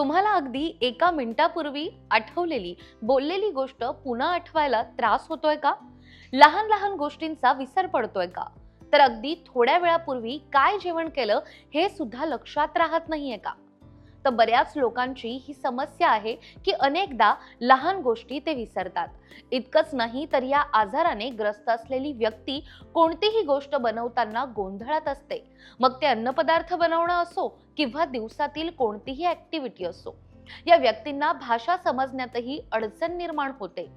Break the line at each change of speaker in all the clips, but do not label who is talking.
तुम्हाला अगदी एका मिनिटापूर्वी आठवलेली बोललेली गोष्ट पुन्हा आठवायला त्रास होतोय का? लहान लहान गोष्टींचा विसर पडतोय का? तर अगदी थोड्या वेळापूर्वी काय जेवण केलं हे सुद्धा लक्षात राहत नाहीये का? तर बऱ्याच लोकांची ही समस्या आहे की अनेकदा लहान गोष्टी ते विसरतात. इतकंच नाही तर या आजाराने ग्रस्त असलेली व्यक्ती कोणतीही गोष्ट बनवताना गोंधळात असते. मग ते अन्नपदार्थ बनवणं असो किंवा दिवसातील कोणतीही ऍक्टिव्हिटी असो. या व्यक्तींना भाषा समजण्यातही अडचण निर्माण होते.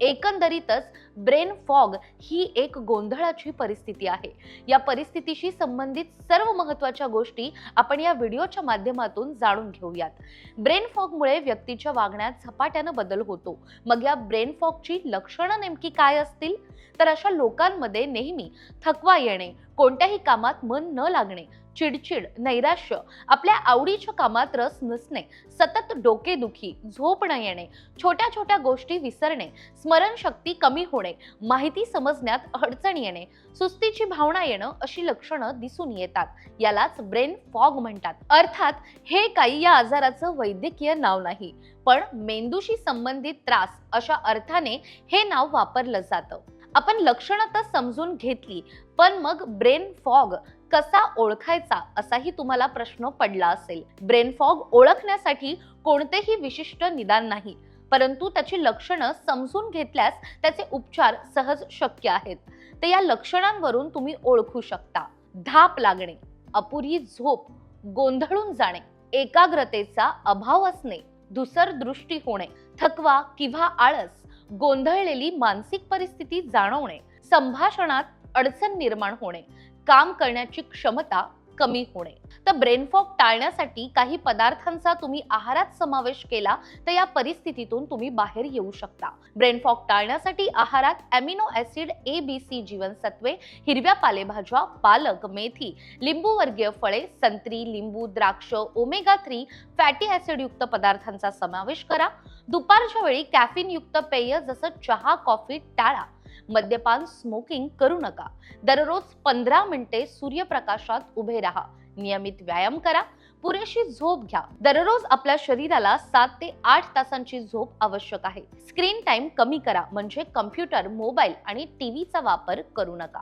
एकंदरीतच ब्रेन फॉग ही एक गोंधळाची परिस्थिती आहे. या परिस्थितीशी संबंधित सर्व महत्त्वाच्या गोष्टी आपण या व्हिडिओच्या माध्यमातून जाणून घेऊयात. ब्रेन फॉगमुळे व्यक्तीच्या वागण्यात झपाट्यानं बदल होतो. मग या ब्रेन फॉगची लक्षणं नेमकी काय असतील? तर अशा लोकांमध्ये नेहमी थकवा येणे कोणत्याही कामात मन न लागणे चिडचिड नैराश्य आपल्या आवडीच्या कामात रस नसणे सतत डोकेदुखी झोप न येणे छोट्या छोट्या गोष्टी विसरणे स्मरणशक्ती कमी होणे माहिती समजण्यात अडचण येणे सुस्तीची भावना येणं अशी लक्षणं दिसून येतात. यालाच ब्रेन फॉग म्हणतात. अर्थात हे काही या आजाराचं वैद्यकीय नाव नाही पण मेंदूशी संबंधित त्रास अशा अर्थाने हे नाव वापरलं जातं. आपण लक्षणं तर समजून घेतली पण मग ब्रेन फॉग कसा ओळखायचा असाही तुम्हाला प्रश्न पडला असेल. ब्रेन फॉग ओळखण्यासाठी कोणतेही विशिष्ट निदान नाही. परंतु त्याची लक्षणं समजून घेतल्यास त्याचे उपचार सहज शक्य आहेत. ते या लक्षणांवरून तुम्ही ओळखू शकता. धाप लागणे अपुरी झोप गोंधळून जाणे एकाग्रतेचा अभाव असणे धुसर दृष्टी होणे थकवा किंवा आळस गोंधळलेली मानसिक परिस्थिती जाणवणे संभाषणात अडचण निर्माण होणे काम करण्याची क्षमता कमी होणे. तर ब्रेन फॉग टाळण्यासाठी काही पदार्थांचा तुम्ही आहारात समावेश केला तर या परिस्थितीतून तुम्ही बाहेर येऊ शकता. ब्रेन फॉग टाळण्यासाठी आहारात amino acid A B C जीवनसत्वे हिरव्या पालेभाज्या पालक मेथी लिंबूवर्गीय फळे संत्री लिंबू द्राक्ष ओमेगा थ्री फॅटी ऍसिडयुक्त पदार्थांचा समावेश करा. दुपारच्या वेळी कॅफिनयुक्त पेय जसं चहा कॉफी टाळा. मद्यपान स्मोकिंग करू नका. दररोज पंधरा मिनिटे सूर्यप्रकाशात उभे राहा. नियमित व्यायाम करा. पुरेशी झोप घ्या. दररोज आपल्या शरीराला सात ते आठ तासांची झोप आवश्यक आहे. स्क्रीन टाइम कमी करा. म्हणजे कम्प्युटर मोबाईल आणि टीव्हीचा वापर करू नका.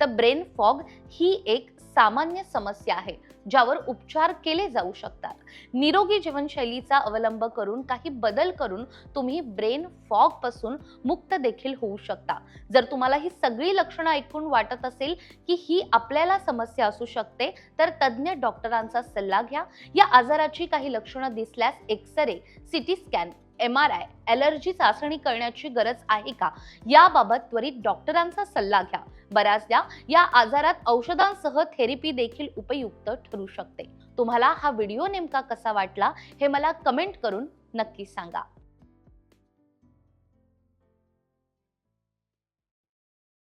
तर ब्रेन फॉग ही एक सामान्य समस्या आहे ज्यावर उपचार केले जाऊ शकतात. निरोगी जीवनशैलीचा अवलंब करून काही बदल करून तुम्ही ब्रेन फॉगपासून मुक्त देखील होऊ शकता. जर तुम्हाला ही सगळी लक्षणं ऐकून वाटत असेल की ही आपल्याला समस्या असू शकते तर तज्ज्ञ डॉक्टरांचा सल्ला घ्या. या आजाराची काही लक्षणं दिसल्यास X-ray CT scan M R I allergy चाचणी करण्याची गरज आहे का? याबाबत त्वरित डॉक्टरांचा सल्ला घ्या. बऱ्याचदा या आजारात औषधांसह थेरपी देखील उपयुक्त ठरू शकते. तुम्हाला हा व्हिडिओ नेमका कसा वाटला हे मला कमेंट करून नक्की सांगा.